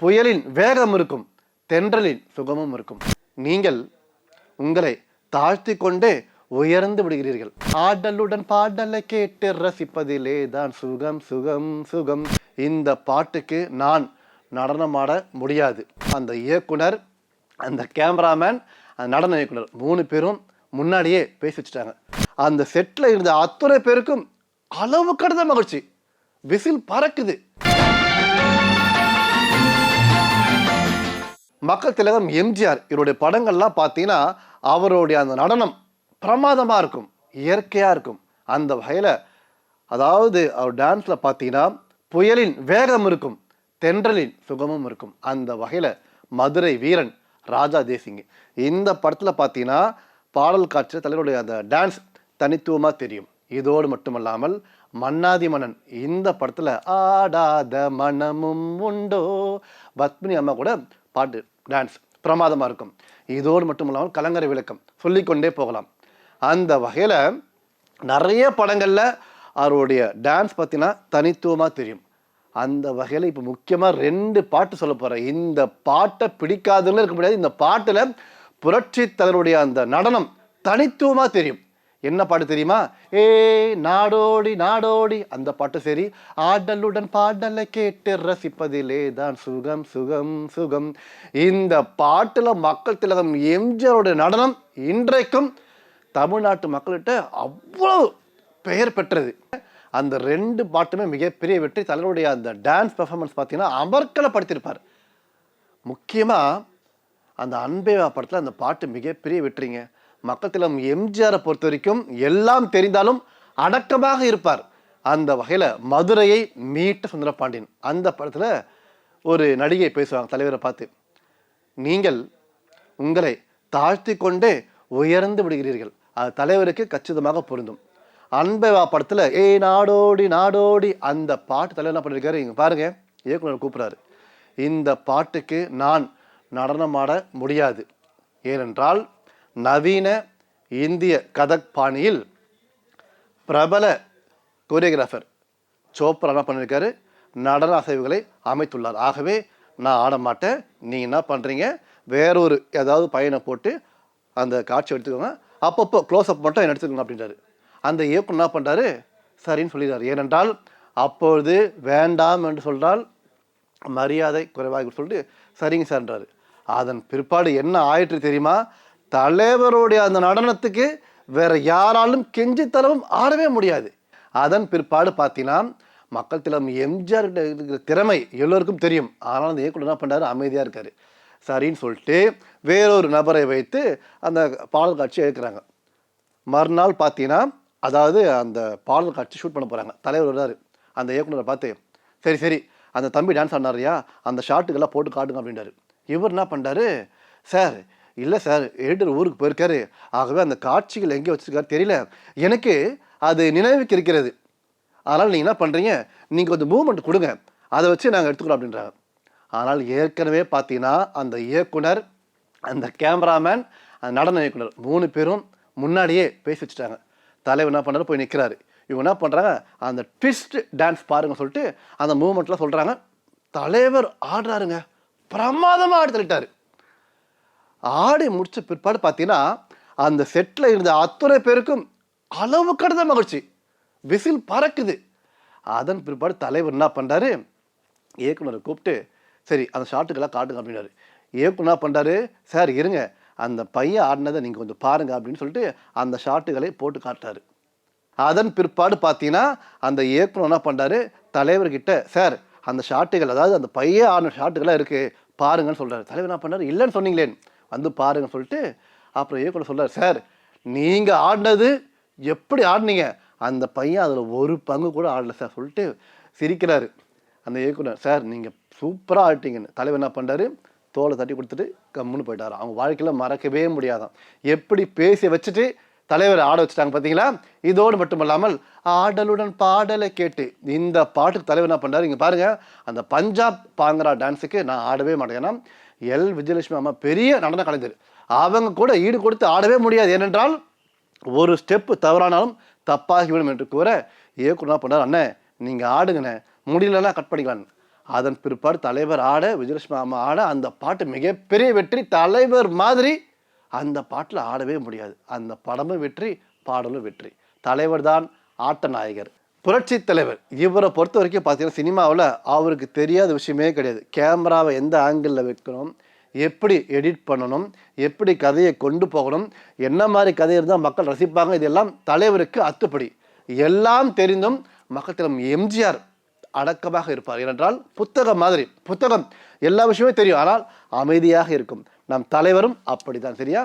புயலின் வேகம் இருக்கும் தென்றலின் சுகமும் இருக்கும். நீங்கள் உங்களை தாழ்த்தி கொண்டே உயர்ந்து விடுகிறீர்கள். ஆடலுடன் பாடலை கேட்டு ரசிப்பதிலே தான் சுகம் சுகம் சுகம். இந்த பாட்டுக்கு நான் நடனமாட முடியாது. அந்த இயக்குனர் அந்த கேமராமேன் அந்த நடன இயக்குனர் மூணு பேரும் முன்னாடியே பேசி வச்சுட்டாங்க. அந்த செட்டில் இருந்த அத்தனை பேருக்கும் அளவு கடந்த மகிழ்ச்சி. விசில் பறக்குது. மக்கள் திலகம் எம்ஜிஆர் இவருடைய படங்கள்லாம் பார்த்தீங்கன்னா அவருடைய அந்த நடனம் பிரமாதமாக இருக்கும் இயற்கையாக இருக்கும். அந்த வகையில் அதாவது அவர் டான்ஸில் பார்த்தீங்கன்னா புயலின் வேகம் இருக்கும் தென்றலின் சுகமும் இருக்கும். அந்த வகையில் மதுரை வீரன் ராஜா தேசிங்கு. இந்த படத்தில் பார்த்தீங்கன்னா பாடல் காட்சியில் தலைவருடைய அந்த டான்ஸ் தனித்துவமாக தெரியும். இதோடு மட்டுமல்லாமல் மன்னாதி மன்னன் இந்த படத்தில் ஆடாத மனமும் உண்டோ? பத்மினி அம்மா கூட பாட்டு டான்ஸ் பிரமாதமாக இருக்கும். இதோடு மட்டும் இல்லாமல் கலங்கரை விளக்கம் சொல்லிக்கொண்டே போகலாம். அந்த வகையில் நிறைய படங்களில் அவருடைய டான்ஸ் பார்த்தீங்கன்னா தனித்துவமாக தெரியும். அந்த வகையில் இப்போ முக்கியமாக ரெண்டு பாட்டு சொல்ல போகிறேன் இந்த பாட்டை பிடிக்காதுன்னு இருக்க முடியாது. இந்த பாட்டில் புரட்சி தலைவருடைய அந்த நடனம் தனித்துவமாக தெரியும். என்ன பாட்டு தெரியுமா? ஏ நாடோடி நாடோடி. அந்த பாட்டு சரி. ஆடலுடன் பாடலை கேட்டு ரசிப்பதிலே தான் சுகம் சுகம் சுகம். இந்த பாட்டில் மக்கள் திலகம் எம்ஜிஆருடைய நடனம் இன்றைக்கும் தமிழ்நாட்டு மக்கள்கிட்ட அவ்வளவு பெயர் பெற்றது. அந்த ரெண்டு பாட்டுமே மிகப்பெரிய வெற்றி. தலைவருடைய அந்த டான்ஸ் பெர்ஃபார்மன்ஸ் பார்த்தீங்கன்னா அமர்க்கலப்படுத்தியிருப்பார் முக்கியமாக அந்த அன்பேவா படத்தில் அந்த பாட்டு மிகப்பெரிய வெற்றிங்க. மக்கத்திலம் எம்ஜிஆரை பொறுத்த வரைக்கும் எல்லாம் தெரிந்தாலும் அடக்கமாக இருப்பார். அந்த வகையில் மதுரையை மீட்ட சுந்தர பாண்டியன் அந்த படத்தில் ஒரு நடிகை பேசுவாங்க தலைவரை பார்த்து நீங்கள் உங்களை தாழ்த்தி கொண்டே உயர்ந்து விடுகிறீர்கள். அது தலைவருக்கு கச்சிதமாக பொருந்தும். அன்பவா படத்தில் ஏய் நாடோடி நாடோடி. அந்த பாட்டு தலைவர் என்ன பண்ணியிருக்காரு இங்கே பாருங்க இயக்குனர் கூப்பிட்றாரு. இந்த பாட்டுக்கு நான் நடனமாட முடியாது. ஏனென்றால் நவீன இந்திய கதக் பாணியில் பிரபல கொரியோகிராஃபர் சோப்ரா என்ன பண்ணியிருக்காரு நடன அசைவுகளை அமைத்துள்ளார். ஆகவே நான் ஆட மாட்டேன். நீ என்ன பண்ணுறீங்க வேறொரு ஏதாவது பையனை போட்டு அந்த காட்சி எடுத்துக்கோங்க. அப்பப்போ க்ளோஸ் அப் மட்டும் என்ன எடுத்துக்கோங்க அப்படின்றாரு. அந்த இயக்குனர் என்ன பண்ணுறாரு சரின்னு சொல்லிடுறாரு. ஏனென்றால் அப்பொழுது வேண்டாம் என்று சொல்றால் மரியாதை குறைவாக சொல்லிட்டு சரிங்க சார்ன்றாரு அதன் பிற்பாடு என்ன ஆயிற்று தெரியுமா? தலைவருடைய அந்த நடனத்துக்கு வேற யாராலும் கெஞ்சி தரவும் ஆடவே முடியாது. அதன் பிற்பாடு பார்த்தீங்கன்னா மக்கள் திலம் எம்ஜிஆர் இருக்கிற திறமை எல்லோருக்கும் தெரியும். ஆனால் அந்த இயக்குனர் என்ன பண்ணுறாரு அமைதியாக இருக்காரு. சரின்னு சொல்லிட்டு வேறொரு நபரை வைத்து அந்த பாடல் காட்சி எடுக்கிறாங்க மறுநாள் பார்த்தீங்கன்னா அதாவது அந்த பாடல் காட்சி ஷூட் பண்ண போகிறாங்க தலைவர் வர்றாரு. அந்த இயக்குனரை பார்த்து சரி சரி அந்த தம்பி டான்ஸ் ஆடினாரியா அந்த ஷாட்டுக்கெல்லாம் போட்டு காட்டுங்க அப்படின்றாரு. இவர் என்ன பண்ணுறாரு சார் இல்லை சார் எடிட்டர் ஊருக்கு போயிருக்காரு. ஆகவே அந்த காட்சிகள் எங்கே வச்சுருக்காரு தெரியல. எனக்கு அது நினைவுக்கு இருக்கிறது. அதனால் நீங்கள் என்ன பண்ணுறீங்க நீங்கள் கொஞ்சம் மூவ்மெண்ட் கொடுங்க. அதை வச்சு நாங்கள் எடுத்துக்கிறோம் அப்படின்றாங்க. ஆனால் ஏற்கனவே பார்த்தீங்கன்னா அந்த இயக்குனர் அந்த கேமராமேன் அந்த நடன இயக்குனர் மூணு பேரும் முன்னாடியே பேசி வச்சுட்டாங்க. தலைவர் என்ன பண்ணாரு போய் நிற்கிறாரு இவங்க என்ன பண்ணுறாங்க அந்த ட்விஸ்ட் டான்ஸ் பாருங்க சொல்லிட்டு அந்த மூமெண்ட்லாம் சொல்கிறாங்க தலைவர் ஆடுறாருங்க. பிரமாதமாக ஆடி தள்ளிட்டார். ஆடி முடிச்ச பிற்பாடு பார்த்தீங்கன்னா அந்த செட்டில் இருந்த அத்தனை பேருக்கும் அளவு கடந்த மகிழ்ச்சி. விசில் பறக்குது. அதன் பிற்பாடு தலைவர் என்ன பண்ணுறாரு இயக்குனரை கூப்பிட்டு சரி அந்த ஷாட்டுக்கெல்லாம் காட்டுங்க அப்படின்னாரு. இயக்குனர் என்ன பண்ணுறாரு சார் இருங்க. அந்த பையன் ஆடினதை நீங்கள் கொஞ்சம் பாருங்க அப்படின்னு சொல்லிட்டு அந்த ஷாட்டுகளை போட்டு காட்டுறாரு. அதன் பிற்பாடு பார்த்தீங்கன்னா அந்த இயக்குனர் என்ன பண்ணுறாரு தலைவர்கிட்ட சார் அந்த ஷாட்டுகள் அதாவது அந்த பையன் ஆடின ஷாட்டுகள்லாம் இருக்குது பாருங்கன்னு சொல்கிறாரு தலைவர் என்ன பண்ணாரு இல்லைன்னு சொன்னீங்களேன் வந்து பாருங்கன்னு சொல்லிட்டு அப்புறம் இயக்குனர் சொல்கிறார் சார் நீங்கள் ஆடினது எப்படி ஆடினீங்க? அந்த பையன் அதில் ஒரு பங்கு கூட ஆடல சார் சொல்லிட்டு சிரிக்கிறாரு. அந்த இயக்குனர் சார் நீங்கள் சூப்பராக ஆடிட்டீங்கன்னு. தலைவர் என்ன பண்ணுறாரு தோலை தட்டி கொடுத்துட்டு கம்முன்னு போயிட்டார். அவங்க வாழ்க்கையில் மறக்கவே முடியாதான். எப்படி பேசி வச்சுட்டு தலைவர் ஆட வச்சுட்டாங்க பார்த்தீங்களா இதோடு மட்டுமல்லாமல் ஆடலுடன் பாடலை கேட்டு இந்த பாட்டுக்கு தலைவர் என்ன பண்ணுறாரு இங்கே பாருங்கள் அந்த பஞ்சாப் பாங்கரா டான்ஸுக்கு நான் ஆடவே மாட்டேன். எல். விஜயலட்சுமி அம்மா பெரிய நடன கலைஞர். அவங்க கூட ஈடு கொடுத்து ஆடவே முடியாது. ஏனென்றால் ஒரு ஸ்டெப்பு தவறானாலும் தப்பாகிவிடும் என்று கூற இயக்குனர் என்ன பண்ணார் அண்ணே நீங்கள் ஆடுங்கண்ணே. முடியலன்னா கட் பண்ணிக்கலாம். அதன் பிற்பாடு தலைவர் ஆட விஜயலட்சுமி அம்மா ஆட அந்த பாட்டு மிகப்பெரிய வெற்றி. தலைவர் மாதிரி அந்த பாட்டில் ஆடவே முடியாது. அந்த படமும் வெற்றி பாடலும் வெற்றி. தலைவர் தான் ஆட்ட நாயகர் புரட்சி தலைவர். இவரை பொறுத்த வரைக்கும் பார்த்தீங்கன்னா சினிமாவில் அவருக்கு தெரியாத விஷயமே கிடையாது. கேமராவை எந்த ஆங்கிளில் வைக்கணும்? எப்படி எடிட் பண்ணணும்? எப்படி கதையை கொண்டு போகணும்? என்ன மாதிரி கதை இருந்தால் மக்கள் ரசிப்பாங்க? இதெல்லாம் தலைவருக்கு அத்துப்படி. எல்லாம் தெரிந்தும் மக்கள் எம்ஜிஆர் அடக்கமாக இருப்பார். ஏனென்றால் புத்தகம் மாதிரி. புத்தகம் எல்லா விஷயமே தெரியும். ஆனால் அமைதியாக இருக்கும். நம் தலைவரும் அப்படிதான் சரியா?